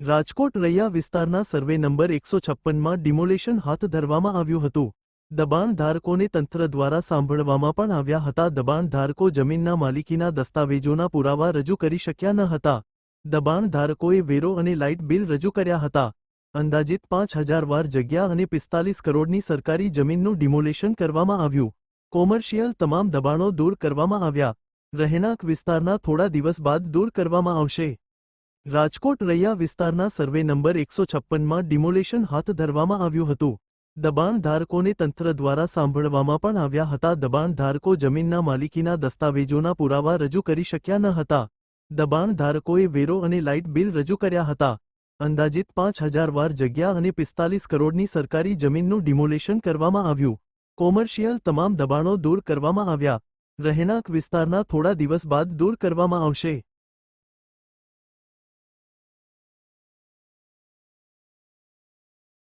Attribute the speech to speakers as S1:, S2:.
S1: રાજકોટ રૈયા વિસ્તારના survey number એકસો છપ્પનમાં demolition હાથ ધરવામાં આવ્યું હતું. દબાણધારકોને તંત્ર દ્વારા સાંભળવામાં પણ આવ્યા હતા. દબાણધારકો જમીનના માલિકીના દસ્તાવેજોના પુરાવા રજૂ કરી શક્યા ન હતા. દબાણધારકોએ વેરો અને લાઇટ બિલ રજૂ કર્યા હતા. અંદાજિત પાંચ હજાર વાર જગ્યા અને પિસ્તાલીસ કરોડની સરકારી જમીનનું ડિમોલેશન કરવામાં આવ્યું. કોમર્શિયલ તમામ દબાણો દૂર કરવામાં આવ્યા. રહેણાંક વિસ્તારના થોડા દિવસ બાદ દૂર કરવામાં આવશે. રાજકોટ રૈયા વિસ્તારના સર્વે નંબર એકસો છપ્પનમાં ડિમોલેશન હાથ ધરવામાં આવ્યું હતું. દબાણધારકોને તંત્ર દ્વારા સાંભળવામાં પણ આવ્યા હતા. દબાણધારકો જમીનના માલિકીના દસ્તાવેજોના પુરાવા રજૂ કરી શક્યા ન હતા. દબાણધારકોએ વેરો અને લાઇટ બિલ રજૂ કર્યા હતા. અંદાજિત પાંચ હજાર વાર જગ્યા અને પિસ્તાલીસ કરોડની સરકારી જમીનનું ડિમોલેશન કરવામાં આવ્યું. કોમર્શિયલ તમામ દબાણો દૂર કરવામાં આવ્યા. રહેણાંક વિસ્તારના થોડા દિવસ બાદ દૂર કરવામાં આવશે.